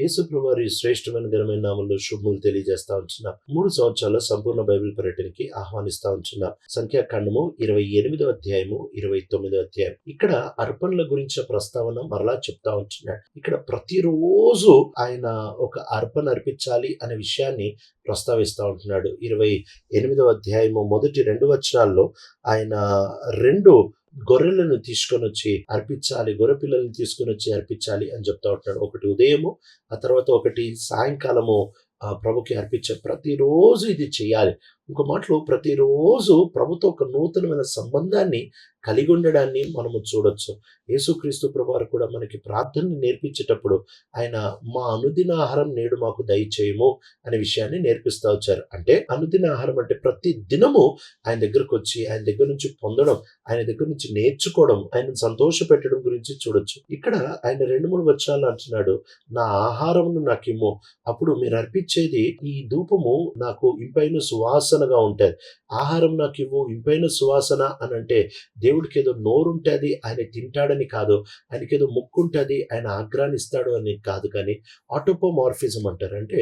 యేసుప్రభు వారి శ్రేష్టమైన ఘనమైన నామంలో శుభములు తెలియజేస్తా ఉంటున్నా. మూడు సంవత్సరాల సంపూర్ణ బైబిల్ పర్యటనకి ఆహ్వానిస్తా ఉంటున్నా. సంఖ్యాకాండము ఇరవై ఎనిమిదో అధ్యాయము ఇరవై తొమ్మిదో అధ్యాయం. ఇక్కడ అర్పణల గురించిన ప్రస్తావన మరలా చెప్తా ఉంటున్నాడు. ఇక్కడ ప్రతిరోజు ఆయన ఒక అర్పణ అర్పించాలి అనే విషయాన్ని ప్రస్తావిస్తూ ఉంటున్నాడు. ఇరవై ఎనిమిదవ అధ్యాయము మొదటి రెండు వచనాల్లో ఆయన రెండు గొర్రెలను తీసుకొని వచ్చి అర్పించాలి గొర్రె పిల్లల్ని తీసుకొని వచ్చి అర్పించాలి అని చెప్తా ఉంటున్నాడు. ఒకటి ఉదయము ఆ తర్వాత ఒకటి సాయంకాలము ఆ ప్రభుకి అర్పించే ప్రతిరోజు ఇది చేయాలి. ఇంకో మాటలు ప్రతిరోజు ప్రభుతో ఒక నూతనమైన సంబంధాన్ని కలిగి ఉండడాన్ని మనము చూడొచ్చు. యేసుక్రీస్తు ప్రభువారు కూడా మనకి ప్రార్థనని నేర్పించేటప్పుడు ఆయన మా అనుదిన ఆహారం నేడు మాకు దయచేయము అనే విషయాన్ని నేర్పిస్తూ వచ్చారు. అంటే అనుదిన ఆహారం అంటే ప్రతి దినము ఆయన దగ్గరకు వచ్చి ఆయన దగ్గర నుంచి పొందడం ఆయన దగ్గర నుంచి నేర్చుకోవడం ఆయన సంతోష పెట్టడం గురించి చూడొచ్చు. ఇక్కడ ఆయన రెండు మూడు వచనాలు అంటున్నాడు నా ఆహారమును నాకు ఇమ్ము అప్పుడు మీరు అర్పించేది ఈ ధూపము నాకు ఇంపైన సువాసనగా ఉంటుంది. ఆహారం నాకు ఇవ్వు ఇంపైన సువాసన అని అంటే దేవుడికి ఏదో నోరుంటుంది ఆయన తింటాడని కాదు. ఆయనకి ఏదో ముక్కు ఉంటుంది ఆయన ఆగ్రానిస్తాడు అని కాదు కానీ ఆటోపోమార్ఫిజం అంటారు. అంటే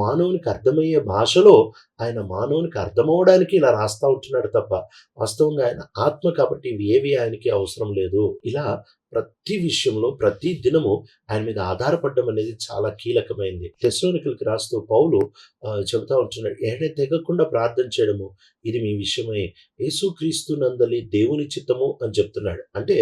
మానవునికి అర్థమయ్యే భాషలో ఆయన మానవునికి అర్థమవడానికి ఇలా రాస్తా ఉంటున్నాడు తప్ప వాస్తవంగా ఆయన ఆత్మ కాబట్టి ఇవి ఏవి ఆయనకి అవసరం లేదు. ఇలా ప్రతి విషయంలో ప్రతి దినము ఆయన మీద ఆధారపడడం అనేది చాలా కీలకమైంది. తెస్లోనికలకి రాస్తూ పౌలు చెబుతా ఉంటున్నాడు ఎడ తెగకుండా ప్రార్థన చేయడము ఇది మీ విషయమై. యేసుక్రీస్తు నందలి దేవుని చిత్తము అని చెప్తున్నాడు. అంటే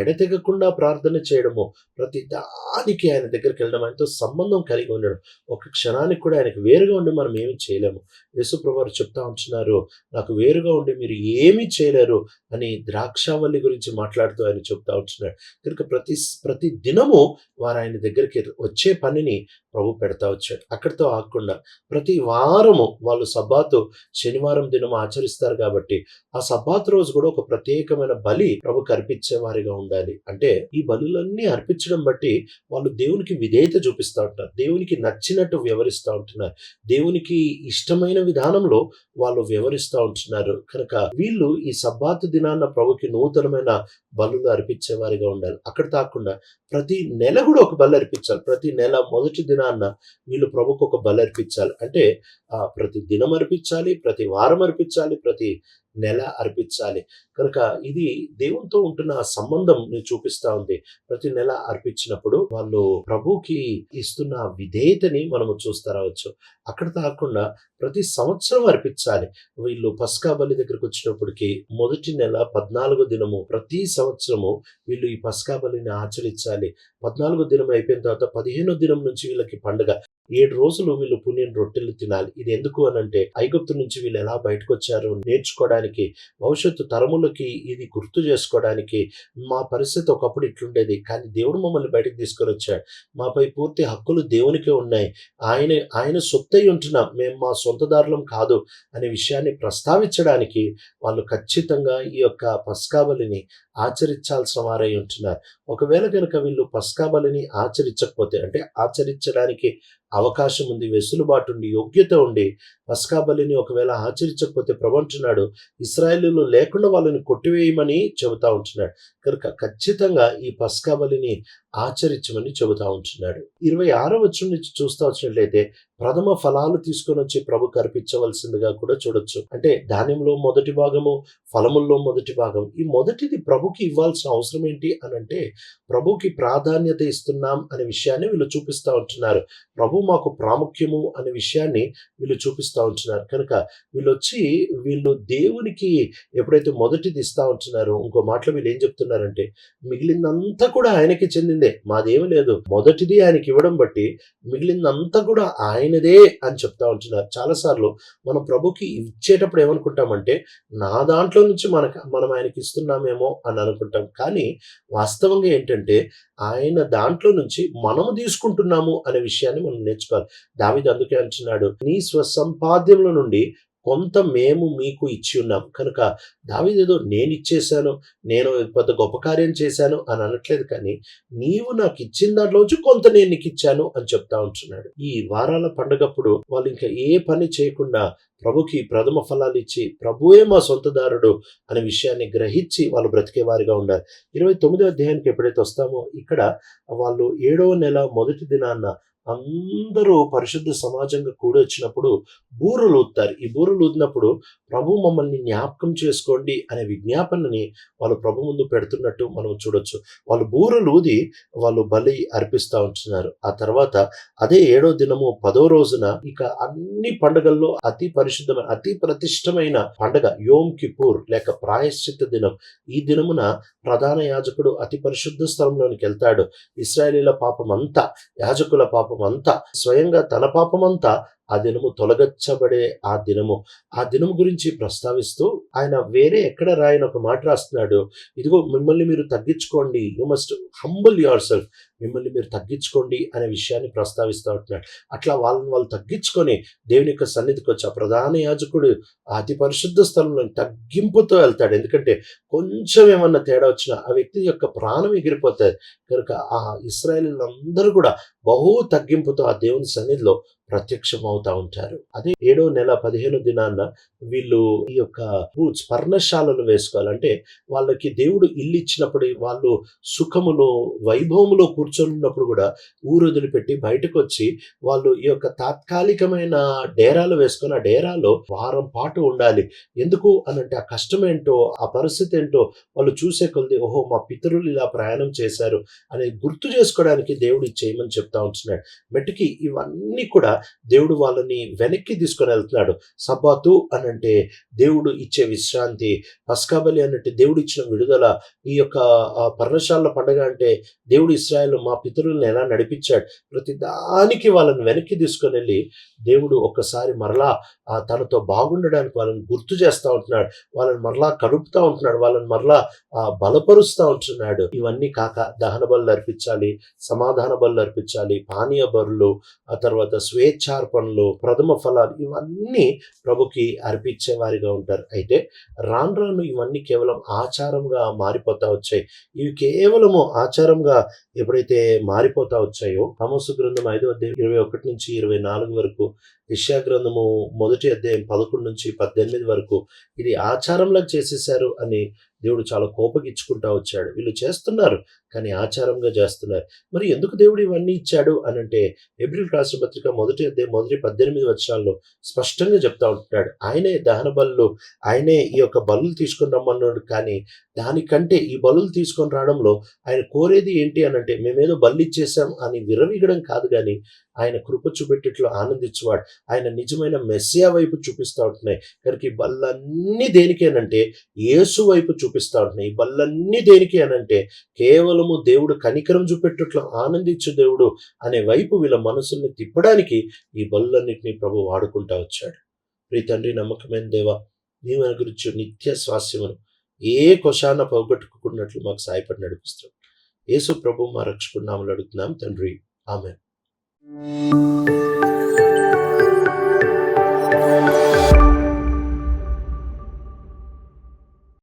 ఎడతెగకుండా ప్రార్థన చేయడము ప్రతి దానికి ఆయన దగ్గరికి వెళ్ళడం ఆయనతో సంబంధం కలిగి ఉండడం ఒక క్షణానికి కూడా ఆయనకు వేరుగా ఉండి మనం ఏమి చేయలేము. యేసుప్రభువారు చెప్తా ఉంటున్నారు నాకు వేరుగా ఉండి మీరు ఏమీ చేయలేరు అని ద్రాక్షావల్లి గురించి మాట్లాడుతూ ఆయన చెప్తా ఉంటున్నాడు. కనుక ప్రతి ప్రతి దినము వారు ఆయన దగ్గరికి వచ్చే పనిని ప్రభు పెడతా వచ్చాడు. అక్కడితో ఆగకుండా ప్రతి వారము వాళ్ళు సబ్బాతు శనివారం దినం ఆచరిస్తారు కాబట్టి ఆ సబ్బాతు రోజు కూడా ఒక ప్రత్యేకమైన బలి ప్రభుకి అర్పించే వారిగా ఉండాలి. అంటే ఈ బలులన్నీ అర్పించడం బట్టి వాళ్ళు దేవునికి విధేయత చూపిస్తూ ఉంటారు దేవునికి నచ్చినట్టు వివరిస్తూ ఉంటున్నారు. దేవునికి ఇష్టమైన విధానంలో వాళ్ళు వివరిస్తూ ఉంటున్నారు. కనుక వీళ్ళు ఈ సబ్బాతు దినాన్న ప్రభుకి నూతనమైన బలులు అర్పించే వారిగా ఉండాలి. అక్కడ తాకుండా ప్రతి నెల కూడా ఒక బల్ల అర్పించాలి. ప్రతి నెల మొదటి దినాన్న వీళ్ళు ప్రభుకు ఒక బల్ల అర్పించాలి. అంటే ప్రతి దినం అర్పించాలి ప్రతి వారం అర్పించాలి ప్రతి నెల అర్పించాలి. కనుక ఇది దేవునితో ఉంటున్న సంబంధం చూపిస్తా ఉంది. ప్రతి నెల అర్పించినప్పుడు వాళ్ళు ప్రభుకి ఇస్తున్న విధేయతని మనము చూస్తా రావచ్చు. అక్కడ కాకుండా ప్రతి సంవత్సరం అర్పించాలి. వీళ్ళు పస్కా బలి దగ్గరకు వచ్చినప్పటికీ మొదటి నెల పద్నాలుగో దినము ప్రతి సంవత్సరము వీళ్ళు ఈ పస్కా బలిని ఆచరించాలి. పద్నాలుగో దినం అయిపోయిన తర్వాత పదిహేనో దినం నుంచి వీళ్ళకి పండుగ. ఏడు రోజులు వీళ్ళు పుణ్యం రొట్టెలు తినాలి. ఇది ఎందుకు అని అంటే ఐగుప్తు నుంచి వీళ్ళు ఎలా బయటకు వచ్చారు నేర్చుకోవడానికి భవిష్యత్తు తరములకి ఇది గుర్తు చేసుకోవడానికి మా పరిస్థితి ఒకప్పుడు ఇట్లుండేది. కానీ దేవుడు మమ్మల్ని బయటకు తీసుకొని వచ్చాడు. మాపై పూర్తి హక్కులు దేవునికే ఉన్నాయి. ఆయన ఆయన సొత్తై ఉంటున్నాం మేము మా సొంతదారులం కాదు అనే విషయాన్ని ప్రస్తావించడానికి వాళ్ళు ఖచ్చితంగా ఈ యొక్క పస్కాబలిని ఆచరించాల్సిన వారై ఉంటున్నారు. ఒకవేళ కనుక వీళ్ళు పస్కాబలిని ఆచరించకపోతే అంటే ఆచరించడానికి అవకాశం ఉంది వెసులుబాటు ఉండి యోగ్యత ఉండి పస్కా బలిని ఒకవేళ ఆచరించకపోతే ప్రవంటున్నాడు ఇస్రాయేలీలు లేకుండా వాళ్ళని కొట్టివేయమని చెబుతా ఉంటున్నాడు. కనుక ఖచ్చితంగా ఈ పస్కా బలిని ఆచరించమని చెబుతా ఉంటున్నాడు. ఇరవై ఆరో వచ్చిన నుంచి చూస్తా వచ్చినట్లయితే ప్రథమ ఫలాలు తీసుకొని వచ్చి ప్రభు కర్పించవలసిందిగా కూడా చూడొచ్చు. అంటే ధాన్యంలో మొదటి భాగము ఫలముల్లో మొదటి భాగం. ఈ మొదటిది ప్రభుకి ఇవ్వాల్సిన అవసరం ఏంటి అని అంటే ప్రభుకి ప్రాధాన్యత ఇస్తున్నాం అనే విషయాన్ని వీళ్ళు చూపిస్తా ఉంటున్నారు. ప్రభు మాకు ప్రాముఖ్యము అనే విషయాన్ని వీళ్ళు చూపిస్తా ఉంటున్నారు. కనుక వీళ్ళు వచ్చి వీళ్ళు దేవునికి ఎప్పుడైతే మొదటిది ఇస్తా ఉంటున్నారో ఇంకో మాటలో వీళ్ళు ఏం చెప్తున్నారంటే మిగిలిందంతా కూడా ఆయనకి చెందిందే మాదేమీ లేదు. మొదటిది ఆయనకి ఇవ్వడం బట్టి మిగిలిందంతా కూడా ఆయనదే అని చెప్తా ఉంటున్నారు. చాలాసార్లు మనం ప్రభుకి ఇచ్చేటప్పుడు ఏమనుకుంటామంటే నా దాంట్లో నుంచి మనకు మనం ఆయనకి ఇస్తున్నామేమో అని అనుకుంటాం. కానీ వాస్తవంగా ఏంటంటే ఆయన దాంట్లో నుంచి మనము తీసుకుంటున్నాము అనే విషయాన్ని మనం నేర్చుకోవాలి. దావిది అందుకే అంటున్నాడు నీ స్వసంపాద్యంలో నుండి కొంత మేము మీకు ఇచ్చి ఉన్నాం. కనుక దావిదేదో నేను ఇచ్చేశాను నేను పెద్ద గొప్ప కార్యం చేశాను అని అనట్లేదు కానీ నీవు నాకు ఇచ్చిన దాంట్లోంచి కొంత నేను నీకు ఇచ్చాను అని చెప్తా ఉంటున్నాడు. ఈ వారాల పండగప్పుడు వాళ్ళు ఇంకా ఏ పని చేయకుండా ప్రభుకి ప్రథమ ఫలాలు ఇచ్చి ప్రభువే మా సొంతదారుడు అనే విషయాన్ని గ్రహించి వాళ్ళు బ్రతికే వారిగా ఉండాలి. ఇరవై తొమ్మిదో అధ్యాయానికి ఎప్పుడైతే వస్తామో ఇక్కడ వాళ్ళు ఏడవ నెల మొదటి దినాన్న అందరూ పరిశుద్ధ సమాజంగా కూడి వచ్చినప్పుడు బూరలు ఊదుతారు. ఈ బూరలు ఊదినప్పుడు ప్రభు మమ్మల్ని జ్ఞాపకం చేసుకోండి అనే విజ్ఞాపనని వాళ్ళు ప్రభు ముందు పెడుతున్నట్టు మనం చూడొచ్చు. వాళ్ళు బూరలు ఊది వాళ్ళు బలి అర్పిస్తూ ఉంటున్నారు. ఆ తర్వాత అదే ఏడో దినము పదో రోజున ఇక అన్ని పండుగల్లో అతి పరిశుద్ధమైన అతి ప్రతిష్టమైన పండగ యోమ్ కిపూర్ లేక ప్రాయశ్చిత్త దినం. ఈ దినమున ప్రధాన యాజకుడు అతి పరిశుద్ధ స్థలంలోనికి వెళ్తాడు. ఇస్రాయేలీల పాపం అంతా యాజకుల పాపం అంతా స్వయంగా తన పాపమంతా ఆ దినము తొలగచ్చబడే ఆ దినము. ఆ దినము గురించి ప్రస్తావిస్తూ ఆయన వేరే ఎక్కడ రాయని ఒక మాట రాస్తున్నాడు. ఇదిగో మిమ్మల్ని మీరు తగ్గించుకోండి. You must humble yourself మిమ్మల్ని మీరు తగ్గించుకోండి అనే విషయాన్ని ప్రస్తావిస్తూ ఉంటున్నాడు. అట్లా వాళ్ళని వాళ్ళు తగ్గించుకొని దేవుని యొక్క సన్నిధికి వచ్చి ఆ ప్రధాన యాజకుడు అతి పరిశుద్ధ స్థలంలో తగ్గింపుతో వెళ్తాడు. ఎందుకంటే కొంచెం ఏమన్నా తేడా వచ్చినా ఆ వ్యక్తి యొక్క ప్రాణం ఎగిరిపోతుంది కనుక ఆ ఇస్రాయలీలందరూ కూడా బహు తగ్గింపుతో ఆ దేవుని సన్నిధిలో ప్రత్యక్షం అవుతా ఉంటారు. అదే ఏడో నెల పదిహేను దినాన్న వీళ్ళు ఈ యొక్క బూట్స్ వేసుకోవాలంటే వాళ్ళకి దేవుడు ఇల్లు ఇచ్చినప్పుడు వాళ్ళు సుఖములో వైభవములో కూర్చొని ఉన్నప్పుడు కూడా ఊరు వదిలిపెట్టి బయటకు వచ్చి వాళ్ళు ఈ యొక్క తాత్కాలికమైన డేరాలు వేసుకొని ఆ డేరాలో వారం పాటు ఉండాలి. ఎందుకు అనంటే ఆ కష్టం ఏంటో ఆ పరిస్థితి ఏంటో వాళ్ళు చూసే కొద్ది ఓహో మా పితరులు ఇలా ప్రయాణం చేశారు అని గుర్తు చేసుకోవడానికి దేవుడు చేయమని చెప్తా ఉంటున్నాడు. మెట్టుకి ఇవన్నీ కూడా దేవుడు వాళ్ళని వెనక్కి తీసుకొని వెళ్తున్నాడు. సబ్బాతు అనంటే దేవుడు ఇచ్చే విశ్రాంతి పస్కాబలి అన్నట్టు దేవుడు ఇచ్చిన విడుదల ఈ యొక్క పర్ణశాల పండగ అంటే దేవుడు ఇస్రాయల్ మా పితరులను ఎలా నడిపించాడు ప్రతి దానికి వాళ్ళని వెనక్కి తీసుకొని వెళ్ళి దేవుడు ఒక్కసారి మరలా తనతో బాగుండడానికి వాళ్ళని గుర్తు చేస్తూ ఉంటున్నాడు వాళ్ళని మరలా కలుపుతూ ఉంటున్నాడు వాళ్ళని మరలా బలపరుస్తూ ఉంటున్నాడు. ఇవన్నీ కాక దహన బలు అర్పించాలి సమాధాన బలు అర్పించాలి పానీయ బరులు ఆ తర్వాత స్వేచ్ఛార్పణలు ప్రథమ ఫలాలు ఇవన్నీ ప్రభుకి అర్పించే వారిగా ఉంటారు. అయితే రాను రాను ఇవన్నీ కేవలం ఆచారంగా మారిపోతా వచ్చాయి. ఇవి కేవలము ఆచారంగా ఎప్పుడైతే మారిపోతా వచ్చాయో తమస్సు గ్రంథం ఐదో అధ్యాయం ఇరవై ఒకటి నుంచి ఇరవై నాలుగు వరకు గ్రంథము మొదటి అధ్యాయం పదకొండు నుంచి పద్దెనిమిది వరకు ఇది ఆచారంలా చేసేసారు అని దేవుడు చాలా కోపగించుకుంటా వచ్చాడు. వీళ్ళు చేస్తున్నారు కానీ ఆచారంగా చేస్తున్నారు. మరి ఎందుకు దేవుడు ఇవన్నీ ఇచ్చాడు అని అంటే ఏప్రిల్ రాష్ట్రపత్రిక మొదటి అధ్యాయం మొదటి పద్దెనిమిది వచ్చాల్లో స్పష్టంగా చెప్తా ఉంటున్నాడు ఆయనే దహన బలు ఆయనే ఈ యొక్క బలులు తీసుకుని రమ్మన్నాడు. కానీ దానికంటే ఈ బలులు తీసుకొని రావడంలో ఆయన కోరేది ఏంటి అని అంటే మేమేదో బలు ఇచ్చేసాం అని విరవీగడం కాదు కానీ ఆయన కృప చూపెట్టేట్లో ఆనందించేవాడు. ఆయన నిజమైన మెస్సియా వైపు చూపిస్తూ ఉంటున్నాయి. కనుక ఈ బల్లన్నీ దేనికి అనంటే యేసు వైపు చూపిస్తూ ఉంటున్నాయి. ఈ బళ్ళన్నీ దేనికి అనంటే కేవలము దేవుడు కనికరం చూపెట్టేట్లు ఆనందించు దేవుడు అనే వైపు వీళ్ళ మనసుల్ని తిప్పడానికి ఈ బల్లన్నిటిని ప్రభు వాడుకుంటా వచ్చాడు. ప్రీ తండ్రి నమ్మకమైన దేవ నీవు గురించి నిత్య స్వాస్యమును ఏ కొశాన పోగొట్టుకున్నట్లు మాకు సాయపడి నడిపిస్తాం యేసు ప్రభు మా రక్షకున్నాములు అడుగుతున్నాం తండ్రి. ఆమె うん。